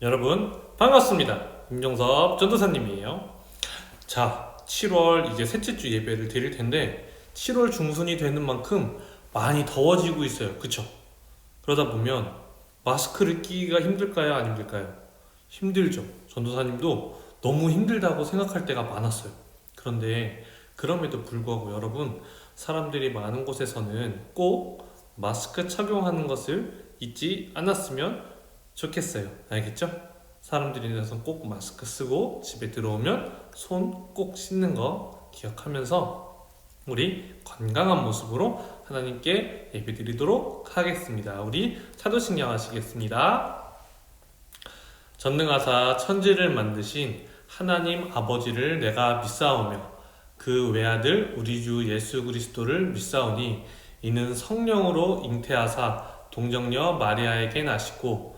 여러분 반갑습니다. 김종섭 전도사님이에요. 자, 7월 이제 셋째 주 예배를 드릴 텐데 7월 중순이 되는 만큼 많이 더워지고 있어요. 그쵸? 그러다 보면 마스크를 끼기가 힘들까요? 안 힘들까요? 힘들죠. 전도사님도 너무 힘들다고 생각할 때가 많았어요. 그런데 그럼에도 불구하고 여러분 사람들이 많은 곳에서는 꼭 마스크 착용하는 것을 잊지 않았으면 좋겠어요. 알겠죠? 사람들이 나서 꼭 마스크 쓰고 집에 들어오면 손 꼭 씻는 거 기억하면서 우리 건강한 모습으로 하나님께 예배 드리도록 하겠습니다. 우리 사도신경 하시겠습니다. 전능하사 천지를 만드신 하나님 아버지를 내가 믿사오며 그 외아들 우리 주 예수 그리스도를 믿사오니 이는 성령으로 잉태하사 동정녀 마리아에게 나시고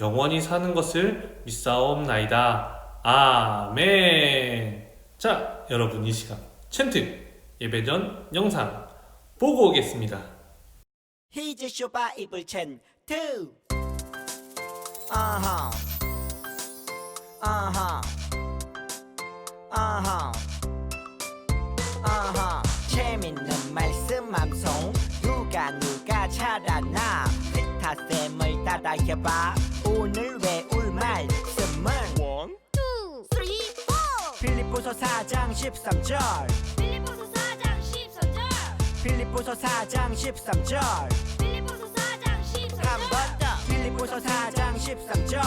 영원히 사는 것을 믿사옵나이다. 아멘. 자, 여러분 이 시간 챈트 예배전 영상 보고 오겠습니다. 히즈 쇼 바 이불 첸 투. 아하. 아하. 아하. 아하. 재밌는 말씀 암송 누가 누가 잘하나 스타쌤을 따라해봐 외울 말씀은 One, two, three, four. 필리포서 4장 13절 빌립보서 4장 13절. 필리포서 4장 13절 빌립보서 4장 13절. 한 번더 필리포서 4장 13절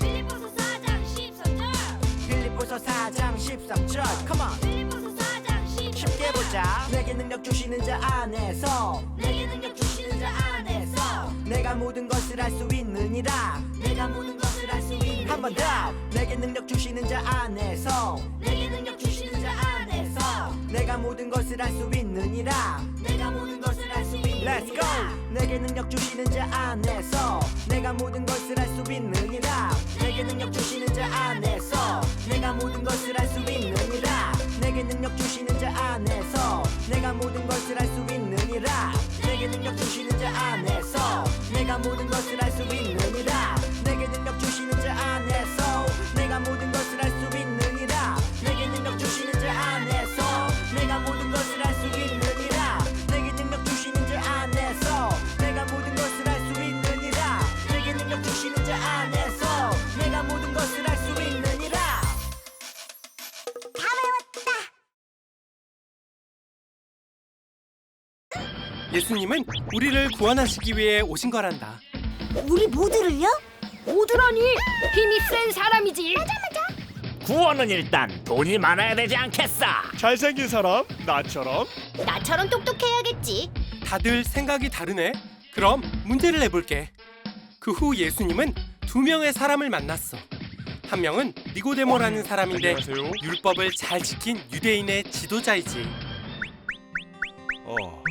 빌립보서 4장 13절. 필리포서 4장 13절 Come on 빌립보서 4장 13절. 쉽게 보자 내게 능력 주시는 자 안에서 것을 할수 있느니라. 내가 모든 것을 할수 있는 한 번 더. 내게 능력 주시는 자 안에서. 내게 능력 주시는 자 안에서. 내가 모든 것을 할수 있느니라. 내가 모든 것을 할수 있는 Let's go. 내게 능력 주시는 자 안에서. 내가 모든 것을 할수 있느니라. 내게 능력 주시는 자 안에서. 내가 모든 것을 할수 있느니라. 내게 능력 주시는 자 안에서. 내가 모든 것을 할수 있느니라 내게 능력 주시는 자 안에서 내가 모든 것을 예수님은 우리를 구원하시기 위해 오신 거란다. 우리 모두를요? 모두라니 힘이 센 사람이지. 구원은 일단 돈이 많아야 되지 않겠어? 잘생긴 사람 나처럼 나처럼 똑똑해야겠지. 다들 생각이 다르네. 그럼 문제를 내볼게. 그 후 예수님은 두 명의 사람을 만났어. 한 명은 니고데모라는 사람인데 안녕하세요. 율법을 잘 지킨 유대인의 지도자이지. 어.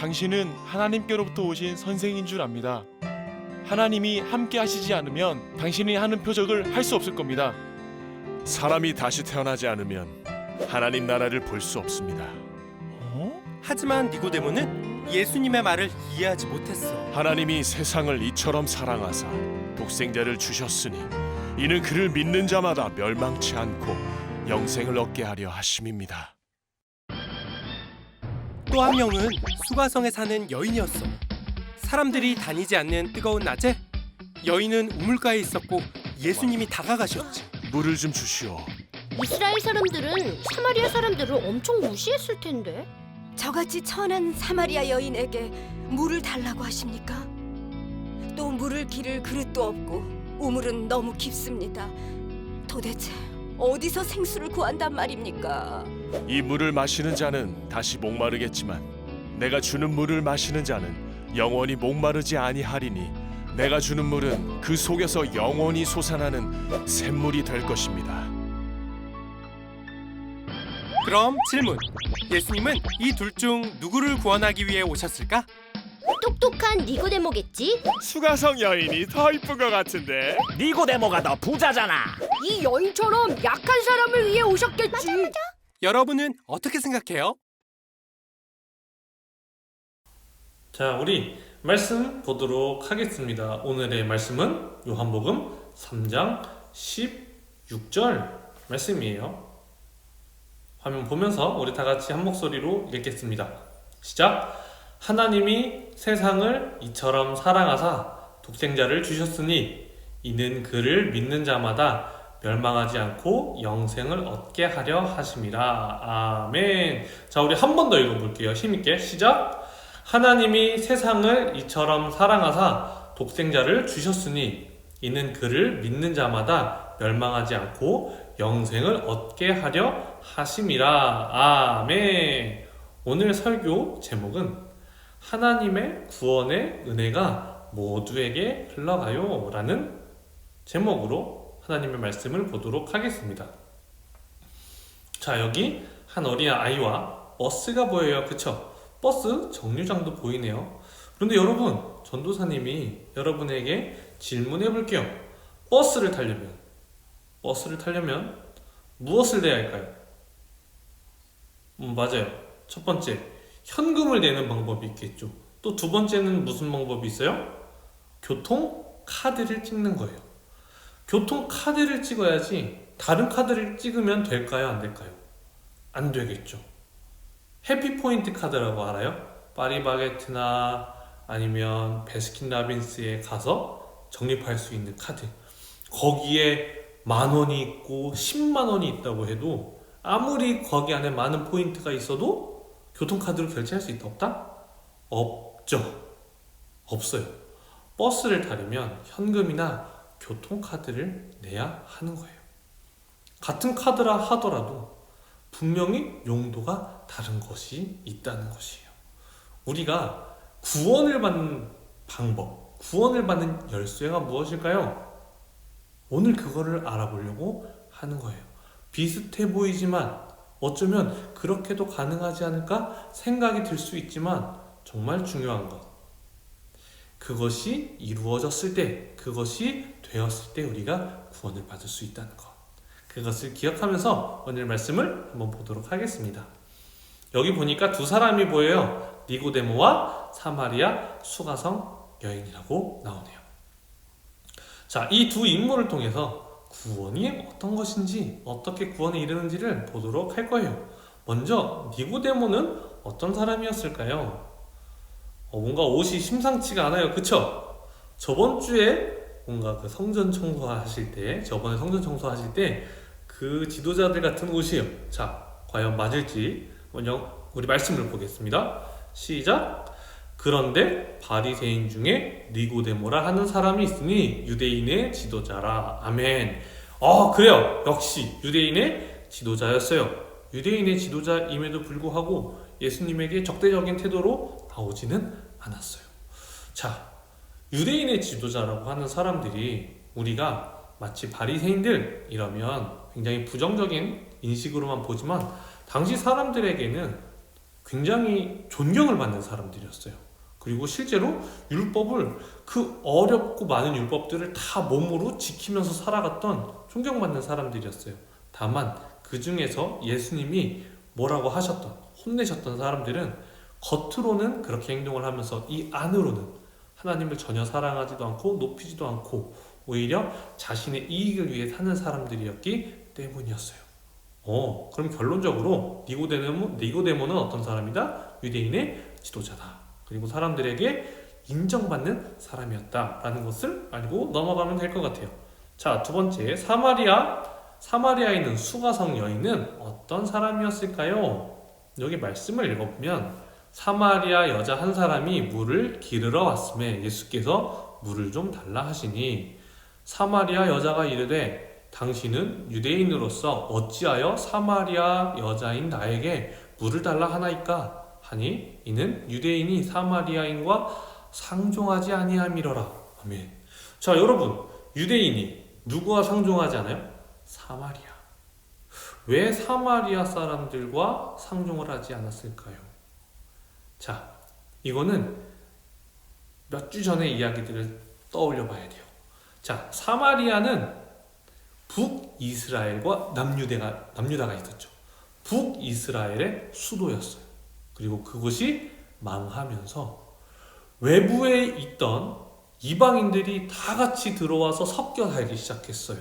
음. 당신은 하나님께로부터 오신 선생인 줄 압니다. 하나님이 함께 하시지 않으면 당신이 하는 표적을 할 수 없을 겁니다. 사람이 다시 태어나지 않으면 하나님 나라를 볼 수 없습니다. 어? 하지만 니고데모는 예수님의 말을 이해하지 못했어. 하나님이 세상을 이처럼 사랑하사 독생자를 주셨으니 이는 그를 믿는 자마다 멸망치 않고 영생을 얻게 하려 하심입니다. 또 한 명은 수가성에 사는 여인이었어. 사람들이 다니지 않는 뜨거운 낮에 여인은 우물가에 있었고 예수님이 다가가셨지. 물을 좀 주시오. 이스라엘 사람들은 사마리아 사람들을 엄청 무시했을 텐데. 저같이 천한 사마리아 여인에게 물을 달라고 하십니까? 또 물을 기를 그릇도 없고 우물은 너무 깊습니다. 도대체 어디서 생수를 구한단 말입니까? 이 물을 마시는 자는 다시 목마르겠지만 내가 주는 물을 마시는 자는 영원히 목마르지 아니하리니 내가 주는 물은 그 속에서 영원히 솟아나는 샘물이 될 것입니다. 그럼 질문. 예수님은 이 둘 중 누구를 구원하기 위해 오셨을까? 똑똑한 니고데모겠지? 수가성 여인이 더 이쁜 것 같은데. 니고데모가 더 부자잖아. 이 여인처럼 약한 사람을 위해 오셨겠지. 여러분은 어떻게 생각해요? 자, 우리 말씀 보도록 하겠습니다. 오늘의 말씀은 요한복음 3장 16절 말씀이에요. 화면 보면서 우리 다 같이 한 목소리로 읽겠습니다. 시작. 하나님이 세상을 이처럼 사랑하사 독생자를 주셨으니 이는 그를 믿는 자마다 멸망하지 않고 영생을 얻게 하려 하심이라. 아멘. 자, 우리 한 번 더 읽어볼게요. 힘있게. 시작. 하나님이 세상을 이처럼 사랑하사 독생자를 주셨으니 이는 그를 믿는 자마다 멸망하지 않고 영생을 얻게 하려 하심이라. 아멘. 오늘 설교 제목은 하나님의 구원의 은혜가 모두에게 흘러가요. 라는 제목으로 하나님의 말씀을 보도록 하겠습니다. 자, 여기 한 어린 아이와 버스가 보여요. 그쵸? 버스 정류장도 보이네요. 그런데 여러분, 전도사님이 여러분에게 질문해 볼게요. 버스를 타려면, 버스를 타려면 무엇을 내야 할까요? 음, 맞아요. 첫 번째, 현금을 내는 방법이 있겠죠. 또 두 번째는 무슨 방법이 있어요? 교통 카드를 찍는 거예요. 교통 카드를 찍어야지 다른 카드를 찍으면 될까요? 안 될까요? 안 되겠죠. 해피포인트 카드라고 알아요? 파리바게트나 아니면 베스킨라빈스에 가서 적립할 수 있는 카드. 거기에 만 원이 있고 10만 원이 있다고 해도 아무리 거기 안에 많은 포인트가 있어도 교통카드로 결제할 수 있다 없다? 없죠. 없어요. 버스를 타려면 현금이나 교통카드를 내야 하는 거예요. 같은 카드라 하더라도 분명히 용도가 다른 것이 있다는 것이에요. 우리가 구원을 받는 방법, 구원을 받는 열쇠가 무엇일까요? 오늘 그거를 알아보려고 하는 거예요. 비슷해 보이지만 어쩌면 그렇게도 가능하지 않을까 생각이 들 수 있지만 정말 중요한 것. 그것이 이루어졌을 때, 그것이 되었을 때 우리가 구원을 받을 수 있다는 것. 그것을 기억하면서 오늘 말씀을 한번 보도록 하겠습니다. 여기 보니까 두 사람이 보여요. 니고데모와 사마리아 수가성 여인이라고 나오네요. 자, 이 두 인물을 통해서 구원이 어떤 것인지, 어떻게 구원에 이르는지를 보도록 할 거예요. 먼저 니고데모는 어떤 사람이었을까요? 어, 뭔가 옷이 심상치가 않아요. 그쵸? 저번 주에 뭔가 그 성전 청소하실 때, 저번에 성전 청소하실 때 그 지도자들 같은 옷이에요. 자, 과연 맞을지 먼저 우리 말씀을 보겠습니다. 시작. 그런데 바리새인 중에 니고데모라 하는 사람이 있으니 유대인의 지도자라. 아멘. 어, 그래요. 역시 유대인의 지도자였어요. 유대인의 지도자임에도 불구하고 예수님에게 적대적인 태도로 나오지는 않았어요. 자, 유대인의 지도자라고 하는 사람들이 우리가 마치 바리새인들 이러면 굉장히 부정적인 인식으로만 보지만 당시 사람들에게는 굉장히 존경을 받는 사람들이었어요. 그리고 실제로 율법을 그 어렵고 많은 율법들을 다 몸으로 지키면서 살아갔던 존경받는 사람들이었어요. 다만 그 중에서 예수님이 뭐라고 하셨던 혼내셨던 사람들은 겉으로는 그렇게 행동을 하면서 이 안으로는 하나님을 전혀 사랑하지도 않고 높이지도 않고 오히려 자신의 이익을 위해 사는 사람들이었기 때문이었어요. 어, 그럼 결론적으로 니고데모, 니고데모는 어떤 사람이다? 유대인의 지도자다. 그리고 사람들에게 인정받는 사람이었다라는 것을 알고 넘어가면 될 것 같아요. 자, 두 번째 사마리아 사마리아에 있는 수가성 여인은 어떤 사람이었을까요? 여기 말씀을 읽어보면 사마리아 여자 한 사람이 물을 기르러 왔음에 예수께서 물을 좀 달라 하시니 사마리아 여자가 이르되 당신은 유대인으로서 어찌하여 사마리아 여자인 나에게 물을 달라 하나이까 하니 이는 유대인이 사마리아인과 상종하지 아니함이로라 아멘. 자, 여러분, 유대인이 누구와 상종하지 않아요? 사마리아. 왜 사마리아 사람들과 상종을 하지 않았을까요? 자, 이거는 몇 주 전의 이야기들을 떠올려 봐야 돼요. 자, 사마리아는 북이스라엘과 남유대가, 남유다가 있었죠. 북이스라엘의 수도였어요. 그리고 그곳이 망하면서 외부에 있던 이방인들이 다 같이 들어와서 섞여 살기 시작했어요.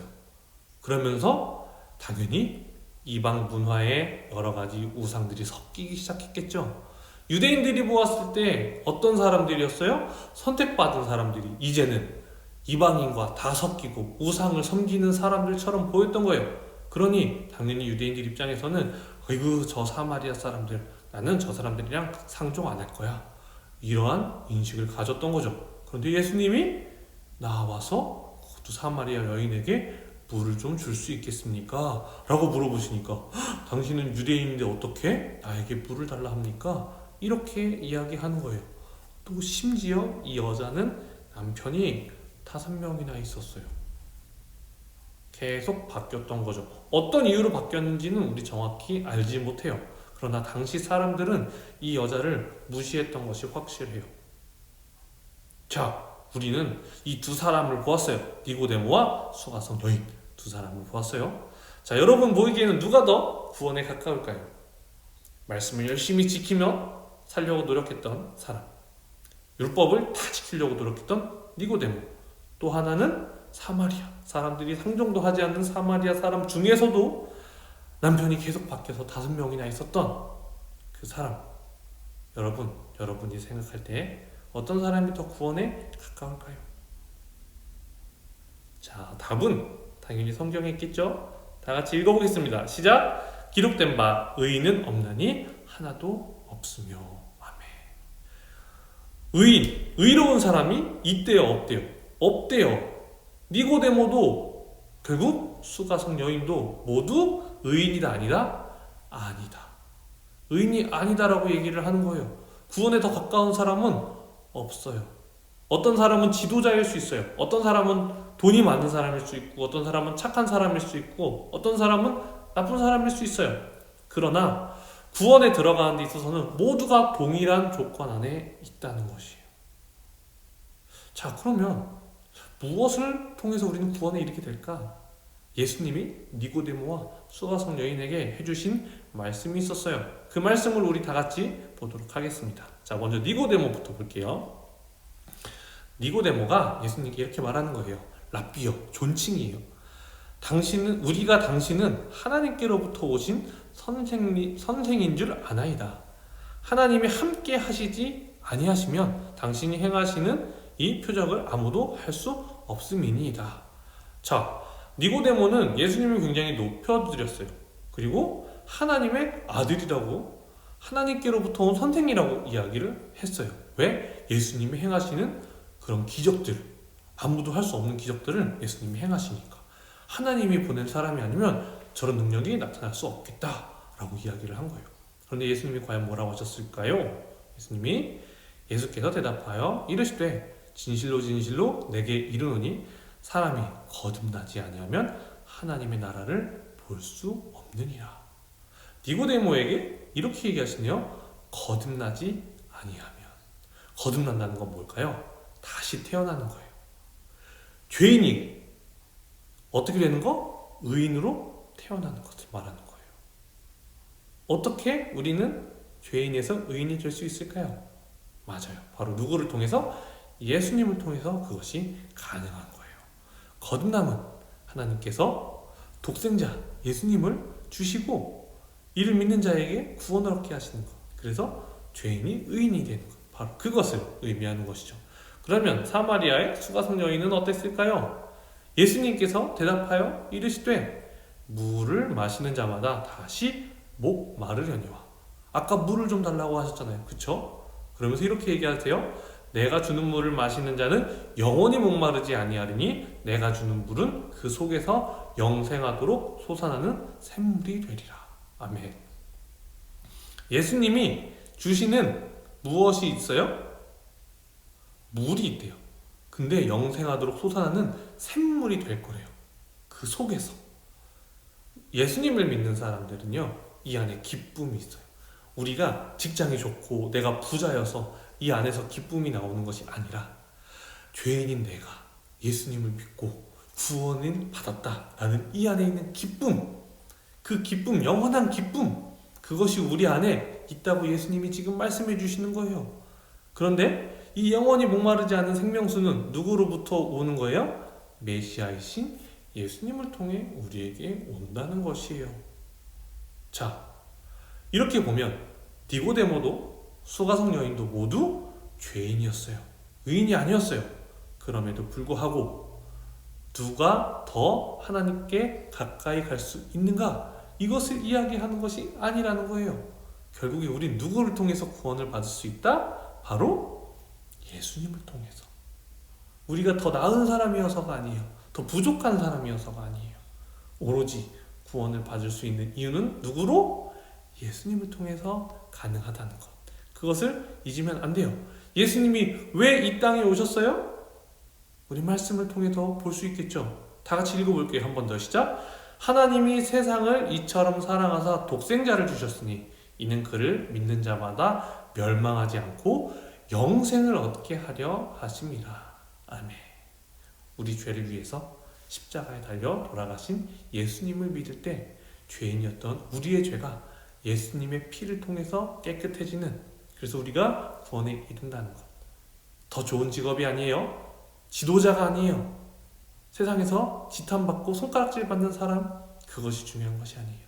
그러면서 당연히 이방 문화에 여러 가지 우상들이 섞이기 시작했겠죠. 유대인들이 보았을 때 어떤 사람들이었어요? 선택받은 사람들이 이제는 이방인과 다 섞이고 우상을 섬기는 사람들처럼 보였던 거예요. 그러니 당연히 유대인들 입장에서는 어이구 저 사마리아 사람들 나는 저 사람들이랑 상종 안 할 거야. 이러한 인식을 가졌던 거죠. 그런데 예수님이 나와서 그것도 사마리아 여인에게 물을 좀 줄 수 있겠습니까? 라고 물어보시니까 "헉, 당신은 유대인인데 어떻게 나에게 물을 달라 합니까? 이렇게 이야기하는 거예요. 또 심지어 이 여자는 남편이 다섯 명이나 있었어요. 계속 바뀌었던 거죠. 어떤 이유로 바뀌었는지는 우리 정확히 알지 못해요. 그러나 당시 사람들은 이 여자를 무시했던 것이 확실해요. 자, 우리는 이 두 사람을 보았어요. 니고데모와 수가성 여인 두 사람을 보았어요. 자, 여러분 보이기에는 누가 더 구원에 가까울까요? 말씀을 열심히 지키며 살려고 노력했던 사람. 율법을 다 지키려고 노력했던 니고데모. 또 하나는 사마리아. 사람들이 상종도 하지 않는 사마리아 사람 중에서도 남편이 계속 바뀌어서 다섯 명이나 있었던 그 사람. 여러분, 여러분이 생각할 때 어떤 사람이 더 구원에 가까울까요? 자, 답은 당연히 성경에 있겠죠? 다 같이 읽어보겠습니다. 시작! 기록된 바 의인은 없나니 하나도 없으며 아멘. 의인, 의로운 사람이 있대요, 없대요? 없대요. 니고데모도 결국 수가성 여인도 모두 의인이다 아니다? 아니다. 의인이 아니다라고 얘기를 하는 거예요. 구원에 더 가까운 사람은 없어요. 어떤 사람은 지도자일 수 있어요. 어떤 사람은 돈이 많은 사람일 수 있고, 어떤 사람은 착한 사람일 수 있고, 어떤 사람은 나쁜 사람일 수 있어요. 그러나 구원에 들어가는 데 있어서는 모두가 동일한 조건 안에 있다는 것이에요. 자, 그러면 무엇을 통해서 우리는 구원에 이르게 될까? 예수님이 니고데모와 수가성 여인에게 해주신 말씀이 있었어요. 그 말씀을 우리 다 같이 보도록 하겠습니다. 자, 먼저 니고데모부터 볼게요. 니고데모가 예수님께 이렇게 말하는 거예요. 랍비요, 존칭이에요. 당신은 우리가 당신은 하나님께로부터 오신 선생 선생인 줄 아나이다. 하나님이 함께 하시지 아니하시면 당신이 행하시는 이 표적을 아무도 할 수 없음이니이다. 자, 니고데모는 예수님을 굉장히 높여드렸어요. 그리고 하나님의 아들이라고 하나님께로부터 온 선생이라고 이야기를 했어요. 왜? 예수님이 행하시는 그런 기적들, 아무도 할 수 없는 기적들을 예수님이 행하시니까. 하나님이 보낸 사람이 아니면 저런 능력이 나타날 수 없겠다라고 이야기를 한 거예요. 그런데 예수님이 과연 뭐라고 하셨을까요? 예수님이 예수께서 대답하여 이르시되 진실로 진실로 내게 이르노니 사람이 거듭나지 아니하면 하나님의 나라를 볼 수 없느니라. 니고데모에게 이렇게 얘기하시네요. 거듭나지 아니하면 거듭난다는 건 뭘까요? 다시 태어나는 거예요. 죄인이 어떻게 되는 거? 의인으로 태어나는 것을 말하는 거예요. 어떻게 우리는 죄인에서 의인이 될 수 있을까요? 맞아요. 바로 누구를 통해서? 예수님을 통해서 그것이 가능한 거예요. 거듭남은 하나님께서 독생자 예수님을 주시고 이를 믿는 자에게 구원을 얻게 하시는 것. 그래서 죄인이 의인이 되는 것. 바로 그것을 의미하는 것이죠. 그러면 사마리아의 수가성 여인은 어땠을까요? 예수님께서 대답하여 이르시되 물을 마시는 자마다 다시 목 마르려니와 아까 물을 좀 달라고 하셨잖아요. 그쵸? 그러면서 이렇게 얘기하세요. 내가 주는 물을 마시는 자는 영원히 목마르지 아니하리니 내가 주는 물은 그 속에서 영생하도록 솟아나는 샘물이 되리라. 아멘. 예수님이 주시는 무엇이 있어요? 물이 있대요. 근데 영생하도록 솟아나는 샘물이 될 거래요. 그 속에서. 예수님을 믿는 사람들은요, 이 안에 기쁨이 있어요. 우리가 직장이 좋고 내가 부자여서 이 안에서 기쁨이 나오는 것이 아니라 죄인인 내가 예수님을 믿고 구원을 받았다라는 이 안에 있는 기쁨, 그 기쁨, 영원한 기쁨, 그것이 우리 안에 있다고 예수님이 지금 말씀해 주시는 거예요. 그런데 이 영원히 목마르지 않은 생명수는 누구로부터 오는 거예요? 메시아이신 예수님을 통해 우리에게 온다는 것이에요. 자, 이렇게 보면 니고데모도 수가성 여인도 모두 죄인이었어요. 의인이 아니었어요. 그럼에도 불구하고 누가 더 하나님께 가까이 갈 수 있는가? 이것을 이야기하는 것이 아니라는 거예요. 결국에 우리 누구를 통해서 구원을 받을 수 있다? 바로 예수님을 통해서. 우리가 더 나은 사람이어서가 아니에요. 더 부족한 사람이어서가 아니에요. 오로지 구원을 받을 수 있는 이유는 누구로? 예수님을 통해서 가능하다는 것. 그것을 잊으면 안 돼요. 예수님이 왜 이 땅에 오셨어요? 우리 말씀을 통해서 볼수 있겠죠. 다 같이 읽어볼게요. 한 번 더 시작. 하나님이 세상을 이처럼 사랑하사 독생자를 주셨으니 이는 그를 믿는 자마다 멸망하지 않고 영생을 얻게 하려 하심이라. 아멘. 우리 죄를 위해서 십자가에 달려 돌아가신 예수님을 믿을 때 죄인이었던 우리의 죄가 예수님의 피를 통해서 깨끗해지는 그래서 우리가 구원에 이른다는 것. 더 좋은 직업이 아니에요. 지도자가 아니에요. 세상에서 지탄받고 손가락질 받는 사람 그것이 중요한 것이 아니에요.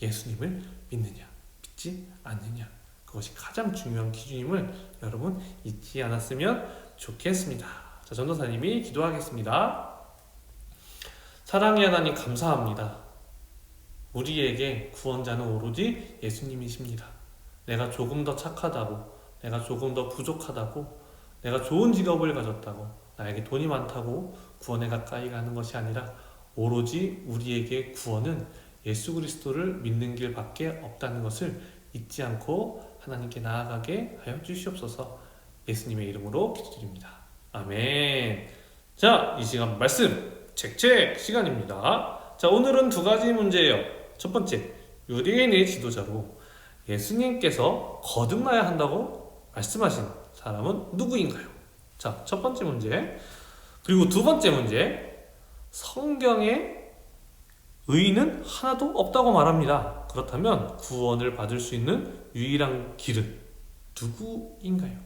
예수님을 믿느냐 믿지 않느냐 그것이 가장 중요한 기준임을 여러분 잊지 않았으면 좋겠습니다. 자 전도사님이 기도하겠습니다. 사랑의 하나님 감사합니다. 우리에게 구원자는 오로지 예수님이십니다. 내가 조금 더 착하다고, 내가 조금 더 부족하다고, 내가 좋은 직업을 가졌다고, 나에게 돈이 많다고 구원에 가까이 가는 것이 아니라 오로지 우리에게 구원은 예수 그리스도를 믿는 길밖에 없다는 것을 잊지 않고 하나님께 나아가게 하여 주시옵소서. 예수님의 이름으로 기도드립니다. 아멘. 자, 이 시간 말씀 책책 시간입니다. 자, 오늘은 두 가지 문제예요. 첫 번째, 유대인의 지도자로 예수님께서 거듭나야 한다고 말씀하신 사람은 누구인가요? 자, 첫 번째 문제. 그리고 두 번째 문제. 성경에 의인은 하나도 없다고 말합니다. 그렇다면 구원을 받을 수 있는 유일한 길은 누구인가요?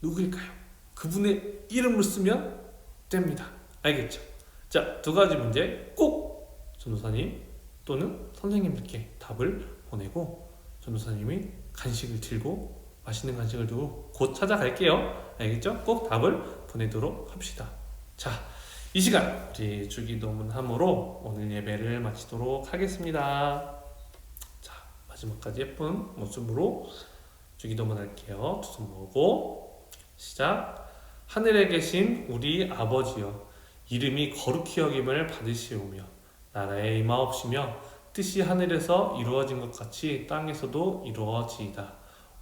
누구일까요? 그분의 이름을 쓰면 됩니다. 알겠죠? 자, 두 가지 문제 꼭 전도사님 또는 선생님들께 답을 보내고 전도사님이 간식을 들고 맛있는 간식을 두고 곧 찾아갈게요. 알겠죠? 꼭 답을 보내도록 합시다. 자, 이 시간 우리 주기도문함으로 오늘 예배를 마치도록 하겠습니다. 자, 마지막까지 예쁜 모습으로 주기도문 할게요. 두 손 모으고 시작. 하늘에 계신 우리 아버지여 이름이 거룩히 여김을 받으시오며 나라에 임하옵시며 뜻이 하늘에서 이루어진 것 같이 땅에서도 이루어지이다.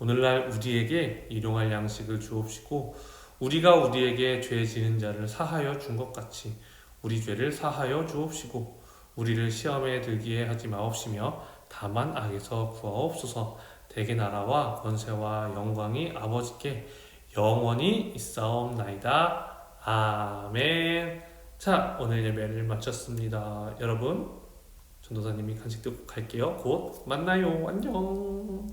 오늘날 우리에게 일용할 양식을 주옵시고 우리가 우리에게 죄 지는 자를 사하여 준 것 같이 우리 죄를 사하여 주옵시고 우리를 시험에 들게 하지 마옵시며 다만 악에서 구하옵소서 대개 나라와 권세와 영광이 아버지께 영원히 있사옵나이다. 아멘. 자, 오늘 예배를 마쳤습니다. 여러분, 전도사님이 간식 듣고 갈게요. 곧 만나요. 안녕.